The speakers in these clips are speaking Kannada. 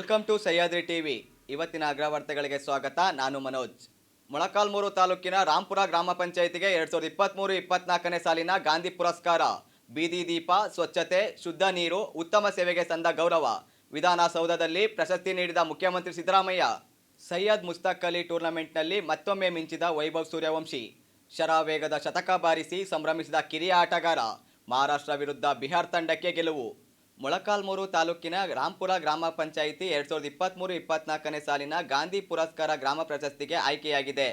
Welcome to Sahyadri TV. ಇವತ್ತಿನ ಅಗ್ರವಾರ್ತೆಗಳಿಗೆ ಸ್ವಾಗತ. ನಾನು ಮನೋಜ್. ಮೊಳಕಾಲ್ಮೂರು ತಾಲೂಕಿನ ರಾಂಪುರ ಗ್ರಾಮ ಪಂಚಾಯಿತಿಗೆ ಎರಡ್ ಸಾವಿರದ ಇಪ್ಪತ್ತ್ಮೂರು ಇಪ್ಪತ್ನಾಲ್ಕನೇ ಸಾಲಿನ ಗಾಂಧಿ ಪುರಸ್ಕಾರ. ಬೀದಿ ದೀಪ, ಸ್ವಚ್ಛತೆ, ಶುದ್ಧ ನೀರು, ಉತ್ತಮ ಸೇವೆಗೆ ಸಂದ ಗೌರವ. ವಿಧಾನಸೌಧದಲ್ಲಿ ಪ್ರಶಸ್ತಿ ನೀಡಿದ ಮುಖ್ಯಮಂತ್ರಿ ಸಿದ್ದರಾಮಯ್ಯ. ಸೈಯದ್ ಮುಸ್ತಕ್ ಅಲಿ ಟೂರ್ನಮೆಂಟ್ನಲ್ಲಿ ಮತ್ತೊಮ್ಮೆ ಮಿಂಚಿದ ವೈಭವ್ ಸೂರ್ಯವಂಶಿ. ಶರಾವೇಗದ ಶತಕ ಬಾರಿಸಿ ಸಂಭ್ರಮಿಸಿದ ಕಿರಿಯ ಆಟಗಾರ. ಮಹಾರಾಷ್ಟ್ರ ವಿರುದ್ಧ ಬಿಹಾರ್ ತಂಡಕ್ಕೆ ಗೆಲುವು. ಮೊಳಕಾಲ್ಮೂರು ತಾಲೂಕಿನ ರಾಂಪುರ ಗ್ರಾಮ ಪಂಚಾಯಿತಿ ಎರಡ್ ಸಾವಿರದ ಇಪ್ಪತ್ತ್ಮೂರು ಇಪ್ಪತ್ನಾಲ್ಕನೇ ಸಾಲಿನ ಗಾಂಧಿ ಪುರಸ್ಕಾರ ಗ್ರಾಮ ಪ್ರಶಸ್ತಿಗೆ ಆಯ್ಕೆಯಾಗಿದೆ.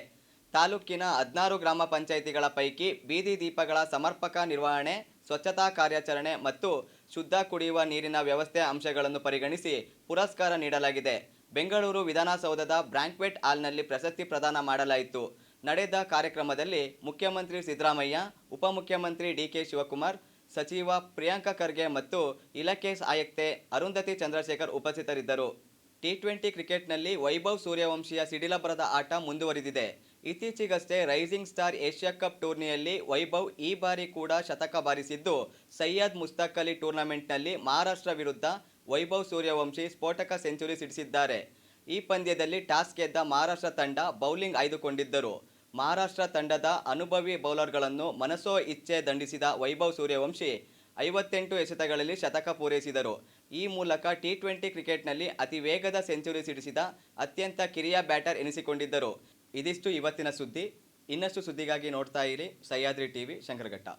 ತಾಲೂಕಿನ ಹದಿನಾರು ಗ್ರಾಮ ಪಂಚಾಯಿತಿಗಳ ಪೈಕಿ ಬೀದಿ ದೀಪಗಳ ಸಮರ್ಪಕ ನಿರ್ವಹಣೆ, ಸ್ವಚ್ಛತಾ ಕಾರ್ಯಾಚರಣೆ ಮತ್ತು ಶುದ್ಧ ಕುಡಿಯುವ ನೀರಿನ ವ್ಯವಸ್ಥೆ ಅಂಶಗಳನ್ನು ಪರಿಗಣಿಸಿ ಪುರಸ್ಕಾರ ನೀಡಲಾಗಿದೆ. ಬೆಂಗಳೂರು ವಿಧಾನಸೌಧದ ಬ್ರಾಂಕ್ವೆಟ್ ಹಾಲ್ನಲ್ಲಿ ಪ್ರಶಸ್ತಿ ಪ್ರದಾನ ಮಾಡಲಾಯಿತು. ನಡೆದ ಕಾರ್ಯಕ್ರಮದಲ್ಲಿ ಮುಖ್ಯಮಂತ್ರಿ ಸಿದ್ದರಾಮಯ್ಯ, ಉಪಮುಖ್ಯಮಂತ್ರಿ ಡಿಕೆ ಶಿವಕುಮಾರ್ ಸಚಿವ ಪ್ರಿಯಾಂಕ ಖರ್ಗೆ ಮತ್ತು ಇಲಾಖೆ ಆಯುಕ್ತೆ ಅರುಂಧತಿ ಚಂದ್ರಶೇಖರ್ ಉಪಸ್ಥಿತರಿದ್ದರು. ಟಿ ಟ್ವೆಂಟಿ ಕ್ರಿಕೆಟ್ನಲ್ಲಿ ವೈಭವ್ ಸೂರ್ಯವಂಶಿಯ ಸಿಡಿಲಬರದ ಆಟ ಮುಂದುವರಿದಿದೆ. ಇತ್ತೀಚೆಗಷ್ಟೇ ರೈಸಿಂಗ್ ಸ್ಟಾರ್ ಏಷ್ಯಾ ಕಪ್ ಟೂರ್ನಿಯಲ್ಲಿ ವೈಭವ್ ಈ ಬಾರಿ ಕೂಡ ಶತಕ ಬಾರಿಸಿದ್ದು, ಸೈಯದ್ ಮುಸ್ತಕ್ ಅಲಿ ಟೂರ್ನಮೆಂಟ್ನಲ್ಲಿ ಮಹಾರಾಷ್ಟ್ರ ವಿರುದ್ಧ ವೈಭವ್ ಸೂರ್ಯವಂಶಿ ಸ್ಫೋಟಕ ಸೆಂಚುರಿ ಸಿಡಿಸಿದ್ದಾರೆ. ಈ ಪಂದ್ಯದಲ್ಲಿ ಟಾಸ್ ಗೆದ್ದ ಮಹಾರಾಷ್ಟ್ರ ತಂಡ ಬೌಲಿಂಗ್ ಆಯ್ದುಕೊಂಡಿದ್ದರು. ಮಹಾರಾಷ್ಟ್ರ ತಂಡದ ಅನುಭವಿ ಬೌಲರ್ಗಳನ್ನು ಮನಸೋ ಇಚ್ಛೆ ದಂಡಿಸಿದ ವೈಭವ್ ಸೂರ್ಯವಂಶಿ ಐವತ್ತೆಂಟು ಎಸೆತಗಳಲ್ಲಿ ಶತಕ ಪೂರೈಸಿದರು. ಈ ಮೂಲಕ ಟಿ ಟ್ವೆಂಟಿ ಕ್ರಿಕೆಟ್ನಲ್ಲಿ ಅತಿ ವೇಗದ ಸೆಂಚುರಿ ಸಿಡಿಸಿದ ಅತ್ಯಂತ ಕಿರಿಯ ಬ್ಯಾಟರ್ ಎನಿಸಿಕೊಂಡಿದ್ದರು. ಇದಿಷ್ಟು ಇವತ್ತಿನ ಸುದ್ದಿ. ಇನ್ನಷ್ಟು ಸುದ್ದಿಗಾಗಿ ನೋಡ್ತಾ ಇರಿ. ಸಹ್ಯಾದ್ರಿ ಟಿವಿ, ಶಂಕರಘಟ್ಟ.